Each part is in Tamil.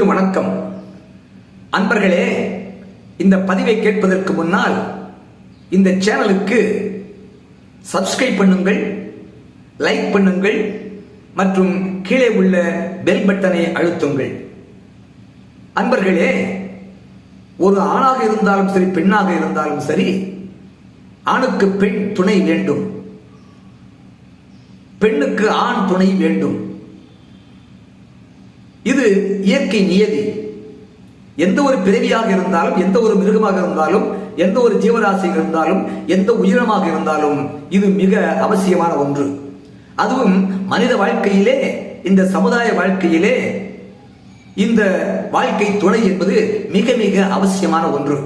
அனைவருக்கும் வணக்கம். அன்பர்களே இந்த பதிவை கேட்பதற்கு முன்னால் இந்த சேனலுக்கு சப்ஸ்கிரைப் பண்ணுங்கள் லைக் பண்ணுங்கள் மற்றும் கீழே உள்ள பெல் பட்டனை அழுத்துங்கள். அன்பர்களே ஒரு ஆணாக இருந்தாலும் சரி பெண்ணாக இருந்தாலும் சரி ஆணுக்கு பெண் துணை வேண்டும். பெண்ணுக்கு ஆண் துணை வேண்டும். இது இயற்கை நியதி. எந்த ஒரு பிறவியாக இருந்தாலும் எந்த ஒரு மிருகமாக இருந்தாலும் எந்த ஒரு ஜீவராசியாக இருந்தாலும் எந்த உயிரினமாக இருந்தாலும் இது மிக அவசியமான ஒன்று. அதுவும் மனித வாழ்க்கையிலே இந்த சமுதாய வாழ்க்கையிலே இந்த வாழ்க்கை துணை என்பது மிக மிக அவசியமான ஒன்று.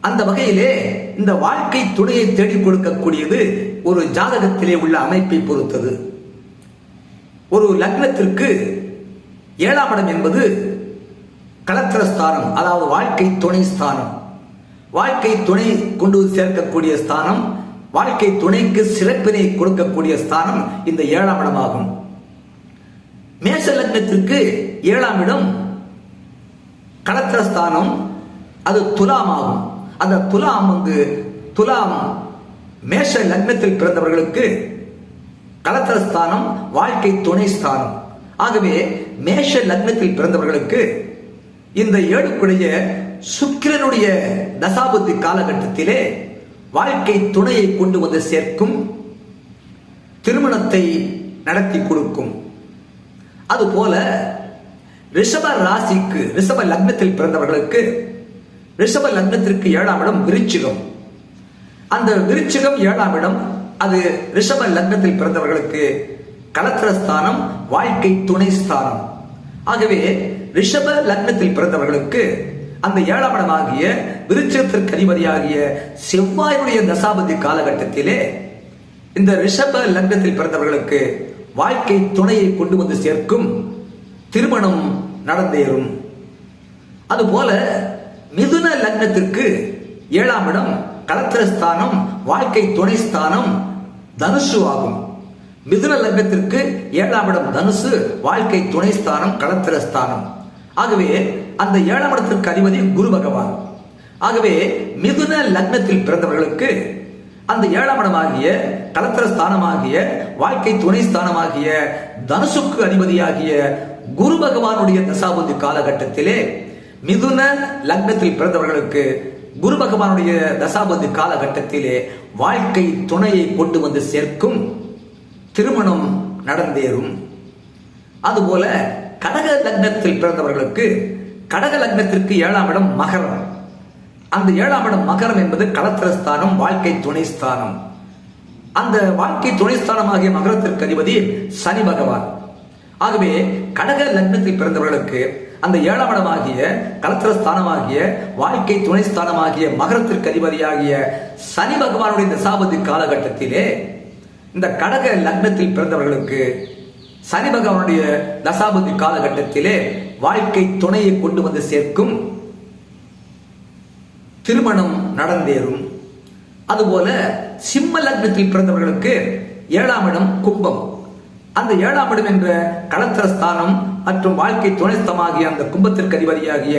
அந்த வகையிலே இந்த வாழ்க்கை துணையை தேடிக் கொடுக்கக்கூடியது ஒரு ஜாதகத்திலே உள்ள அமைப்பை பொறுத்தது. ஒரு லக்னத்திற்கு ஏழாம் இடம் என்பது கலத்திர ஸ்தானம் அதாவது வாழ்க்கை துணை ஸ்தானம். வாழ்க்கை துணை கொண்டு வந்து சேர்க்கக்கூடிய ஸ்தானம் வாழ்க்கை துணைக்கு சிறப்பினை கொடுக்கக்கூடிய ஸ்தானம் இந்த ஏழாம் இடமாகும். மேஷ லக்னத்திற்கு ஏழாம் இடம் கலத்திர ஸ்தானம் அது துலாம் ஆகும். அந்த துலாம் வந்து துலாம் மேஷ லக்னத்தில் பிறந்தவர்களுக்கு கலத்திர ஸ்தானம் வாழ்க்கை துணை ஸ்தானம். ஆகவே மேஷ லக்னத்தில் பிறந்தவர்களுக்கு இந்த ஏழுக்குடைய சுக்கிரனுடைய தசாபுத்தி காலகட்டத்திலே வாழ்க்கை துணையை கொண்டு வந்து சேர்க்கும் திருமணத்தை நடத்தி கொடுக்கும். அதுபோல ரிஷப ராசிக்கு ரிஷப லக்னத்தில் பிறந்தவர்களுக்கு ரிஷப லக்னத்திற்கு ஏழாம் இடம் விருச்சிகம். அந்த விருச்சிகம் ஏழாம் இடம் அது ரிஷப லக்னத்தில் பிறந்தவர்களுக்கு கலத்திரஸ்தானம் வாழ்க்கை துணை ஸ்தானம். ஆகவே ரிஷப லக்னத்தில் பிறந்தவர்களுக்கு அந்த ஏழாம் இடமாகிய விருச்சத்திற்கு அதிபதியாகிய செவ்வாயுடைய தசாபதி காலகட்டத்திலே இந்த ரிஷப லக்னத்தில் பிறந்தவர்களுக்கு வாழ்க்கை துணையை கொண்டு வந்து சேர்க்கும் திருமணம் நடந்தேறும். அதுபோல மிதுன லக்னத்திற்கு ஏழாம் இடம் கலத்திரஸ்தானம் வாழ்க்கை துணை ஸ்தானம் தனுஷு ஆகும். மிதுன லக்னத்திற்கு ஏழாம் இடம் தனுசு வாழ்க்கை துணை ஸ்தானம் களத்திர ஸ்தானம். ஆகவே அந்த ஏழாம் இடத்திற்கு அதிபதி குரு பகவான். ஆகவே மிதுன லக்னத்தில் பிறந்தவர்களுக்கு அந்த ஏழாம் இடமாகிய களத்திர ஸ்தானமாகிய வாழ்க்கை துணை ஸ்தானமாகிய தனுசுக்கு அதிபதியாகிய குரு பகவானுடைய தசாபுத்தி காலகட்டத்திலே மிதுன லக்னத்தில் பிறந்தவர்களுக்கு குரு பகவானுடைய தசாபதி காலகட்டத்திலே வாழ்க்கை துணையை கொண்டு வந்து சேர்க்கும் திருமணம் நடந்தேறும். அதுபோல கடக லக்னத்தில் பிறந்தவர்களுக்கு கடக லக்னத்திற்கு ஏழாம் இடம் மகரம். அந்த ஏழாம் இடம் மகரம் என்பது களத்திரஸ்தானம் வாழ்க்கை துணை ஸ்தானம் அந்த வாழ்க்கை துணை ஸ்தானமாகிய மகரத்திற்கு அதிபதி சனி பகவான். ஆகவே கடக லக்னத்தில் பிறந்தவர்களுக்கு அந்த ஏழாம் இடமாகிய கலத்திர ஸ்தானமாகிய வாழ்க்கை துணை ஸ்தானமாகிய மகரத்திற்கு அதிபதியாகிய சனி பகவானுடைய தசாபதி காலகட்டத்திலே இந்த கடக லக்னத்தில் பிறந்தவர்களுக்கு சனி பகவானுடைய தசாபதி காலகட்டத்திலே வாழ்க்கை துணையை கொண்டு வந்து சேர்க்கும் திருமணம் நடந்தேறும். அதுபோல சிம்ம லக்னத்தில் பிறந்தவர்களுக்கு ஏழாம் இடம் கும்பம். அந்த ஏழாம் இடம் என்ற களத்திரஸ்தானம் மற்றும் வாழ்க்கை துணைஸ்தமாகிய அந்த கும்பத்திற்கு அதிபதியாகிய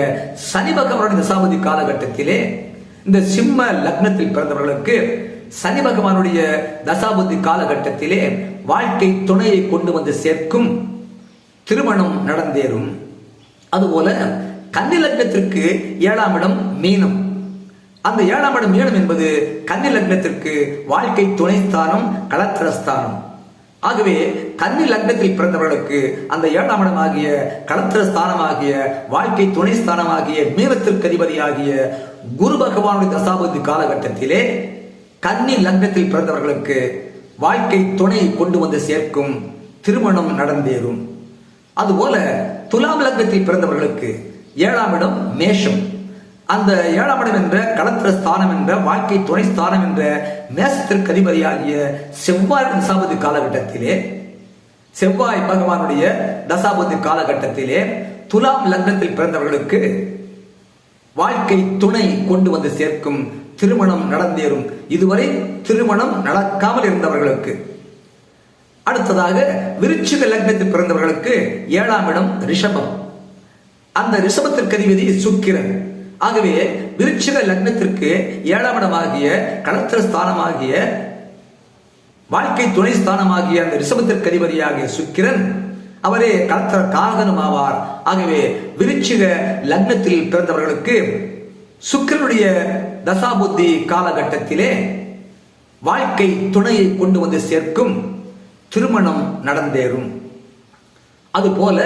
சனி பகவானுடைய தசாபதி காலகட்டத்திலே இந்த சிம்ம லக்னத்தில் பிறந்தவர்களுக்கு சனி பகவானுடைய தசாபுத்தி காலகட்டத்திலே வாழ்க்கை துணையை கொண்டு வந்து சேர்க்கும் திருமணம் நடந்தேறும். அதுபோல கன்னிலக்னத்திற்கு ஏழாம் இடம் மீனம். அந்த ஏழாம் இடம் மீனம் என்பது கன்னிலக்னத்திற்கு வாழ்க்கை துணை ஸ்தானம் களத்திரஸ்தானம். ஆகவே கன்னி லக்னத்தில் பிறந்தவர்களுக்கு அந்த ஏழாம் இடமாகிய ஆகிய களத்திர ஸ்தானமாகிய வாழ்க்கை துணை ஸ்தானமாகிய மீனத்திற்கு அதிபதியாகிய குரு பகவானுடைய தசாபதி காலகட்டத்திலே கன்னி லக்னத்தில் பிறந்தவர்களுக்கு வாழ்க்கை துணை கொண்டு வந்து சேர்க்கும் திருமணம் நடந்தேறும். அதுபோல துலாம் லக்னத்தில் பிறந்தவர்களுக்கு ஏழாம் இடம் மேஷம். அந்த ஏழாம் இடம் என்ற களத்திர ஸ்தானம் என்ற வாழ்க்கை துணை ஸ்தானம் என்ற மேசத்திற்கு அதிபதியாகிய செவ்வாய் தசாபதி காலகட்டத்திலே செவ்வாய் பகவானுடைய தசாபதி காலகட்டத்திலே துலாம் லக்னத்தில் பிறந்தவர்களுக்கு வாழ்க்கை துணை கொண்டு வந்து சேர்க்கும் திருமணம் நடந்தேறும். இதுவரை திருமணம் நடக்காமல் இருந்தவர்களுக்கு. அடுத்ததாக விருச்சிக லக்னத்தில் பிறந்தவர்களுக்கு ஏழாம் இடம் ரிஷபம். அந்த ரிஷபத்திற்கு அதிபதி சுக்கிரன். ஆகவே விருச்சிக லக்னத்திற்கு ஏழாம் இடமாகிய கலத்திர ஸ்தானமாகிய வாழ்க்கை துணை ஸ்தானமாகிய அந்த ரிஷபத்திற்கு அதிபதியாகிய சுக்கிரன் அவரே கலத்திர காரகனும் ஆவார் ஆகவே விருச்சிக லக்னத்தில் பிறந்தவர்களுக்கு சுக்கிரனுடைய தசாபுத்தி காலகட்டத்திலே வாழ்க்கை துணையை கொண்டு வந்து சேர்க்கும் திருமணம் நடந்தேறும். அதுபோல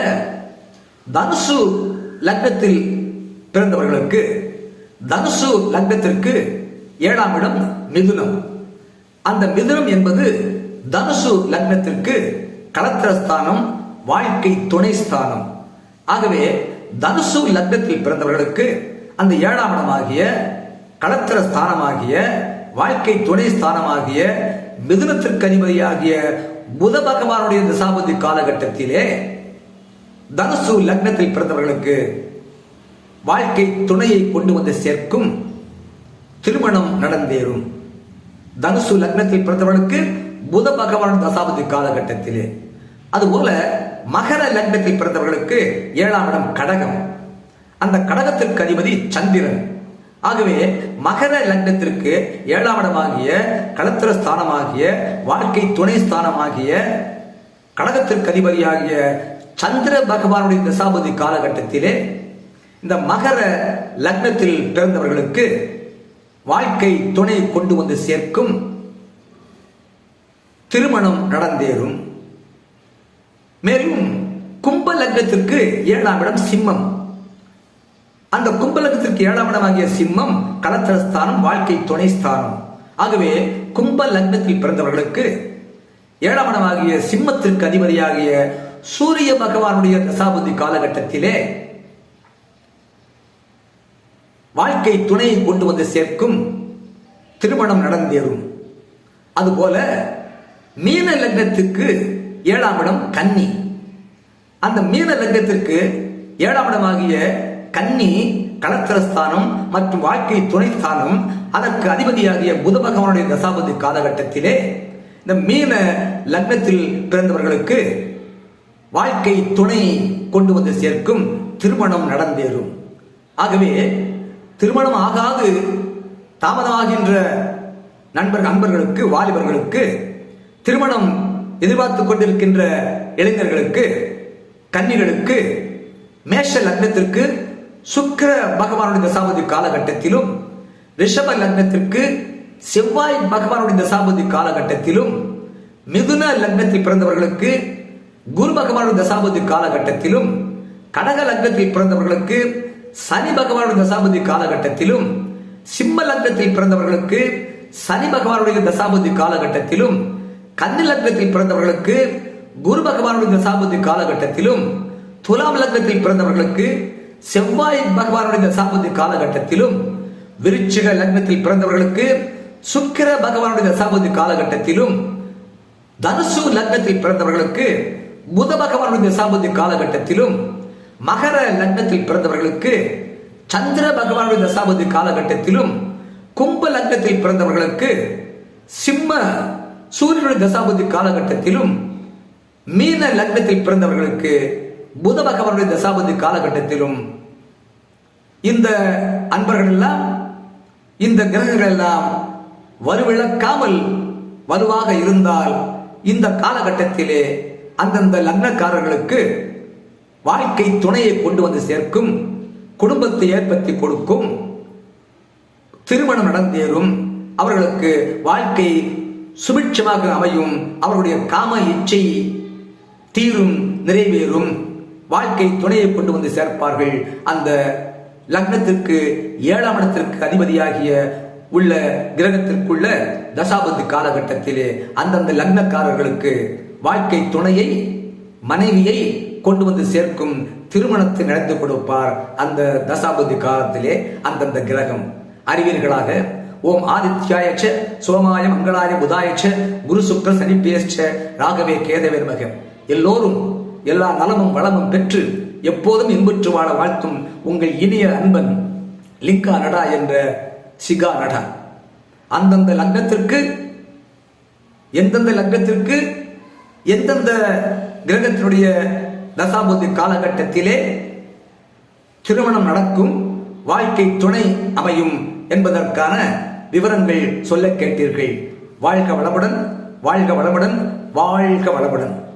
தனுசு லக்னத்தில் பிறந்தவர்களுக்கு தனுசு லக்னத்திற்கு ஏழாம் இடம் மிதுனம். அந்த மிதுனம் என்பது தனுசு லக்னத்திற்கு களத்திரஸ்தானம் வாழ்க்கை துணை ஸ்தானம் ஆகவே தனுசு லக்னத்தில் பிறந்தவர்களுக்கு அந்த ஏழாம் இடமாகிய களத்திர ஸ்தானமாகிய வாழ்க்கை துணை ஸ்தானமாகிய மிதுனத்திற்கு அதிபதியாகிய புத பகவானுடைய திசாபதி காலகட்டத்திலே தனுசு லக்னத்தில் பிறந்தவர்களுக்கு வாழ்க்கை துணையை கொண்டு வந்து சேர்க்கும் திருமணம் நடந்தேறும். தனுசு லக்னத்தில் பிறந்தவர்களுக்கு புத பகவான் தசாபதி காலகட்டத்திலே. அதுபோல மகர லக்னத்தில் பிறந்தவர்களுக்கு ஏழாம் இடம் கடகம். அந்த கடகத்திற்கு அதிபதி சந்திரன். ஆகவே மகர லக்னத்திற்கு ஏழாம் இடமாகிய களத்திர ஸ்தானமாகிய வாழ்க்கை துணை ஸ்தானமாகிய கடகத்திற்கு அதிபதியாகிய சந்திர பகவானுடைய தசாபதி காலகட்டத்திலே இந்த மகர லக்னத்தில் பிறந்தவர்களுக்கு வாழ்க்கை துணை கொண்டு வந்து சேர்க்கும் திருமணம் நடந்தேறும். மேலும் கும்ப லக்னத்திற்கு ஏழாம் இடம் சிம்மம். அந்த கும்பலகத்திற்கு ஏழாம் இடமாகிய சிம்மம் களத்திரஸ்தானம் வாழ்க்கை துணை ஸ்தானம் ஆகவே கும்ப லக்னத்தில் பிறந்தவர்களுக்கு ஏழாம் இடமாகிய சிம்மத்திற்கு அதிபதியாகிய சூரிய பகவானுடைய தசாபதி காலகட்டத்திலே வாழ்க்கை துணையை கொண்டு வந்து சேர்க்கும் திருமணம் நடந்தேறும். அதுபோல மீன லக்னத்துக்கு ஏழாம் இடம் கன்னி. அந்த மீன லக்னத்திற்கு ஏழாம் இடமாகிய கன்னி களத்திரஸ்தானம் மற்றும் வாழ்க்கை துணைஸ்தானம். அதற்கு அதிபதியாகிய புத பகவானுடைய தசாபதி காலகட்டத்திலே இந்த மீன லக்னத்தில் பிறந்தவர்களுக்கு வாழ்க்கை துணை கொண்டு வந்து சேர்க்கும் திருமணம் நடந்தேறும். ஆகவே திருமணம் ஆகாது தாமதமாகின்ற நண்பர் நண்பர்களுக்கு வாலிபர்களுக்கு திருமணம் எதிர்பார்த்து கொண்டிருக்கின்ற இளைஞர்களுக்கு கன்னிகளுக்கு மேஷ லக்னத்திற்கு சுக்கிர பகவானுடைய தசாபதி காலகட்டத்திலும் ரிஷப லக்னத்திற்கு செவ்வாய் பகவானுடைய தசாபதி காலகட்டத்திலும் மிதுன லக்னத்தில் பிறந்தவர்களுக்கு குரு பகவானுடைய தசாபதி காலகட்டத்திலும் கடக லக்னத்தில் பிறந்தவர்களுக்கு சனி பகவானுடைய தசாபதி காலகட்டத்திலும் சிம்ம லக்னத்தில் பிறந்தவர்களுக்கு சனி பகவானுடைய தசாபதி காலகட்டத்திலும் கன்னி லக்னத்தில் பிறந்தவர்களுக்கு குரு பகவானுடைய தசாபதி காலகட்டத்திலும் துலாம் லக்னத்தில் பிறந்தவர்களுக்கு செவ்வாய் பகவானுடைய தசாபதி காலகட்டத்திலும் விருச்சிக லக்னத்தில் பிறந்தவர்களுக்கு சுக்கிர பகவானுடைய தசாபதி காலகட்டத்திலும் தனுசு லக்னத்தில் பிறந்தவர்களுக்கு புத பகவானுடைய தசாபதி காலகட்டத்திலும் மகர லக்னத்தில் பிறந்தவர்களுக்கு சந்திர பகவானுடைய தசாபதி காலகட்டத்திலும் கும்ப லக்னத்தில் பிறந்தவர்களுக்கு சிம்ம சூரியனுடைய தசாபதி காலகட்டத்திலும் மீன லக்னத்தில் பிறந்தவர்களுக்கு புத பகவானுடைய தசாபதி காலகட்டத்திலும் இந்த அன்பர்கள் எல்லாம் இந்த கிரகங்கள் எல்லாம் வலுவிழக்காமல் வலுவாக இருந்தால் இந்த காலகட்டத்திலே அந்தந்த லக்னக்காரர்களுக்கு வாழ்க்கை துணையை கொண்டு வந்து சேர்க்கும் குடும்பத்தை ஏற்படுத்தி கொடுக்கும் திருமணம் நடந்தேறும் அவர்களுக்கு வாழ்க்கை சுபிட்சமாக அமையும் அவருடைய காம இச்சை தீரும் நிறைவேறும். வாழ்க்கை துணையை கொண்டு வந்து சேர்ப்பார்கள். அந்த லக்னத்திற்கு ஏழாம் இடத்திற்கு அதிபதியாகிய உள்ள கிரகத்திற்குள்ள தசாபதி காலகட்டத்திலே அந்தந்த லக்னக்காரர்களுக்கு வாழ்க்கை துணையை மனைவியை கொண்டு வந்து சேர்க்கும் திருமணத்தை நடந்து கொடுப்பார் அந்த தசாபதி காலத்திலே அந்தந்த கிரகம். அறிவீர்களாக ஓம் ஆதித்யாயச்ச சோமாய மங்களாய புதாயச்ச குரு சுக்கர சனிப்பேச்ச ராகவே கேதவே எல்லோரும் எல்லா நலமும் வளமும் பெற்று எப்போதும் இன்புற்று வாழ வாழ்த்தும் உங்கள் இனிய அன்பன் லிங்கா நடா என்ற சிகா நடா. அந்தந்த லக்னத்திற்கு எந்தெந்த லக்னத்திற்கு எந்தெந்த கிரகத்தினுடைய தசாபுத்தி காலகட்டத்திலே திருமணம் நடக்கும் வாழ்க்கை துணை அமையும் என்பதற்கான விவரங்கள் சொல்ல கேட்டீர்கள். வாழ்க வளமுடன் வாழ்க வளமுடன் வாழ்க வளமுடன்.